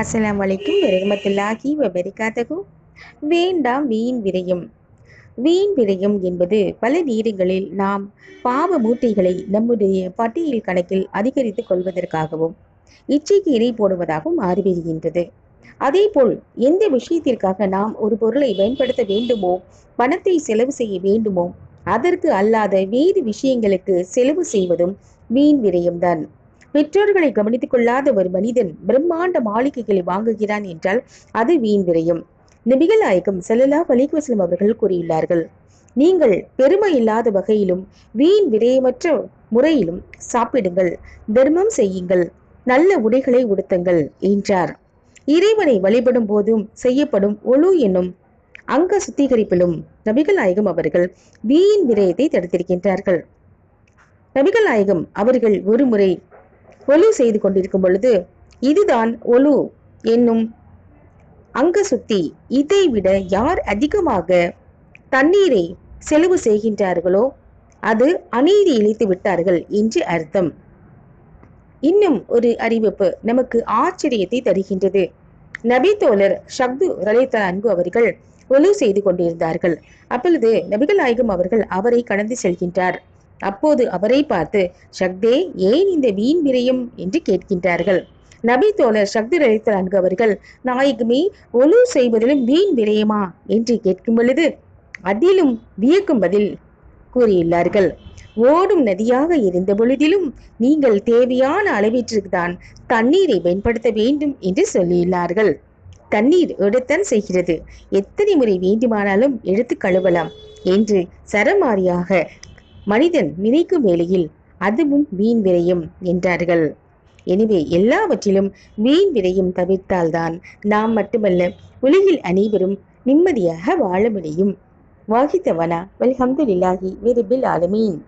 அஸ்லாம் வலைக்கும் வரஹ்மத்துல்லாஹி வபரிகாத்தகு வேண்டாம் வீண் விரயம் வீண் விரயம் என்பது பல நேரங்களில் நாம் பாவ மூட்டைகளை நம்முடைய பட்டியல் கணக்கில் அதிகரித்துக் கொள்வதற்காகவும் இச்சைக்கு இணை போடுவதாகவும் மாறிவிடுகின்றது அதேபோல் எந்த விஷயத்திற்காக நாம் ஒரு பொருளை பயன்படுத்த வேண்டுமோ பணத்தை செலவு செய்ய வேண்டுமோ அதற்கு அல்லாத வேறு விஷயங்களுக்கு செலவு செய்வதும் வீண் விரயம்தான் பெற்றோர்களை கவனித்துக் கொள்ளாத ஒரு மனிதன் பிரம்மாண்ட மாளிகைகளை வாங்குகிறான் என்றால் அது வீண் விரையும். நபிகள் நாயகம் செல்லலா வலிகுவசலம் அவர்கள் கூறியுள்ளார்கள் நீங்கள் பெருமை இல்லாத வகையிலும் வீண் விரயமற்ற முறையிலும் சாப்பிடுங்கள் தர்மம் செய்யுங்கள் நல்ல உடைகளை உடுத்துங்கள் என்றார். இறைவனை வழிபடும் போதும் செய்யப்படும் ஒழு என்னும் அங்க சுத்திகரிப்பிலும் நபிகள் நாயகம் அவர்கள் வீண் விரயத்தை தடுத்திருக்கின்றார்கள். நபிகள் நாயகம் அவர்கள் ஒருமுறை ஒலு செய்து கொண்டிருக்கும் பொழுது இதுதான் ஒலு என்னும் அங்க சுத்தி இதை விட யார் அதிகமாக தண்ணீரை செலவு செய்கின்றார்களோ அது அநீதி இழைத்து விட்டார்கள் என்று அர்த்தம். இன்னும் ஒரு அறிவிப்பு நமக்கு ஆச்சரியத்தை தருகின்றது. நபி தோழர் ஷக்து ரலிதா அன்பு அவர்கள் ஒலு செய்து கொண்டிருந்தார்கள். அப்பொழுது நபிகள் நாயகம் அவர்கள் அவரை கடந்து செல்கின்றார். அப்போது அவரை பார்த்து சக்தே ஏன் இந்த வீண் விரையும்? என்று கேட்கின்றார்கள். நபி தோழர் சக்தி ரலித்த அவர்கள் நாயகமே ஒலு செய்வதிலும் வீண் விரயமா? என்று கேட்கும் பொழுது அதிலும் வியக்கும் பதில் கூறியுள்ளார்கள். ஓடும் நதியாக இருந்த பொழுதிலும் நீங்கள் தேவையான அளவிற்கு தான் தண்ணீரை பயன்படுத்த வேண்டும் என்று சொல்லியுள்ளார்கள். தண்ணீர் எடுத்தான் செய்கிறது. எத்தனை முறை வேண்டுமானாலும் எடுத்து கழுவலாம் என்று சரமாரியாக மனிதன் நினைக்கும் வேளையில் அதுவும் வீண் விரையும் என்றார்கள். எனவே எல்லாவற்றிலும் வீண் விரையும் தவிர்த்தால்தான் நாம் மட்டுமல்ல உலகில் அனைவரும் நிம்மதியாக வாழ முடியும். வாகித்தவனா வல்ஹம்துலில்லாஹி விரிபில் ஆலமீன்.